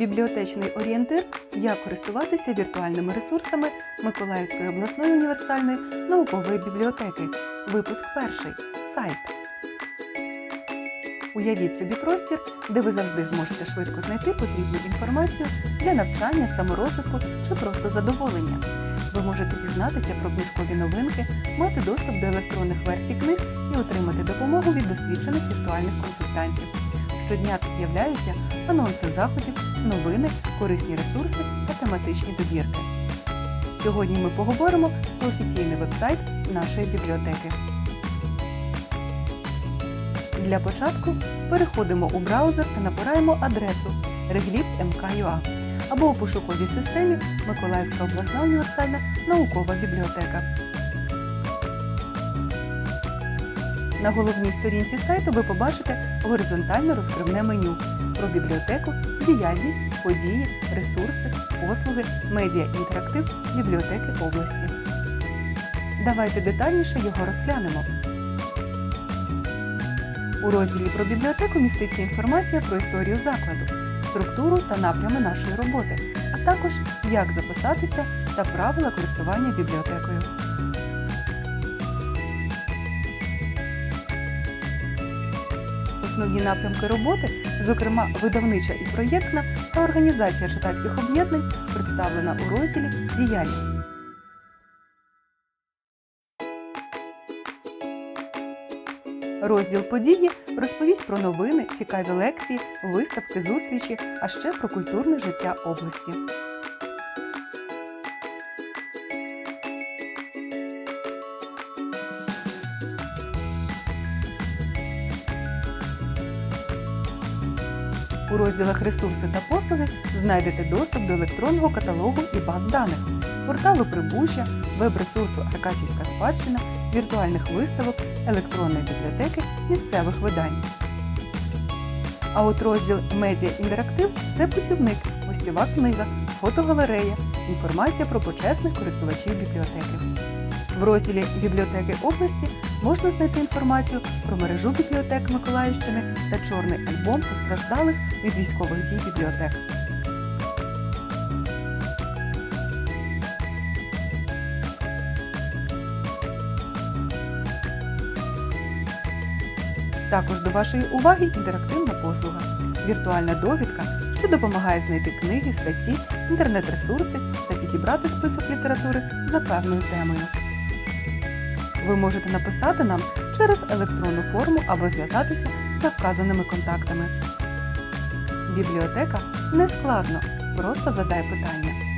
Бібліотечний орієнтир як користуватися віртуальними ресурсами Миколаївської обласної універсальної наукової бібліотеки. Випуск перший. Сайт. Уявіть собі простір, де ви завжди зможете швидко знайти потрібну інформацію для навчання, саморозвитку чи просто задоволення. Ви можете дізнатися про книжкові новинки, мати доступ до електронних версій книг і отримати допомогу від досвідчених віртуальних консультантів. Щодня тут з'являються анонси заходів, новини, корисні ресурси та тематичні добірки. Сьогодні ми поговоримо про офіційний веб-сайт нашої бібліотеки. Для початку переходимо у браузер та набираємо адресу reglib.mk.ua або у пошуковій системі Миколаївська обласна універсальна наукова бібліотека. На головній сторінці сайту ви побачите горизонтальне розкривне меню про бібліотеку, діяльність, події, ресурси, послуги, медіа інтерактив бібліотеки області. Давайте детальніше його розглянемо. У розділі про бібліотеку міститься інформація про історію закладу, структуру та напрями нашої роботи, а також як записатися та правила користування бібліотекою. Основні напрямки роботи, зокрема видавнича і проєктна та організація читацьких об'єднань, представлена у розділі Діяльність. Розділ події розповість про новини, цікаві лекції, виставки, зустрічі, а ще про культурне життя області. У розділах Ресурси та послуги знайдете доступ до електронного каталогу і баз даних, порталу Прибужжя, веб-ресурсу Аркасівська спадщина, віртуальних виставок, електронної бібліотеки місцевих видань. А от розділ Медіа Інтерактив це путівник, гостьова книга, фотогалерея, інформація про почесних користувачів бібліотеки. В розділі Бібліотеки області можна знайти інформацію про мережу бібліотек Миколаївщини та чорний альбом постраждалих від військових дій бібліотек. Також до вашої уваги інтерактивна послуга, віртуальна довідка, що допомагає знайти книги, статті, інтернет-ресурси та підібрати список літератури за певною темою. Ви можете написати нам через електронну форму або зв'язатися за вказаними контактами. Бібліотека не складно, просто задай питання.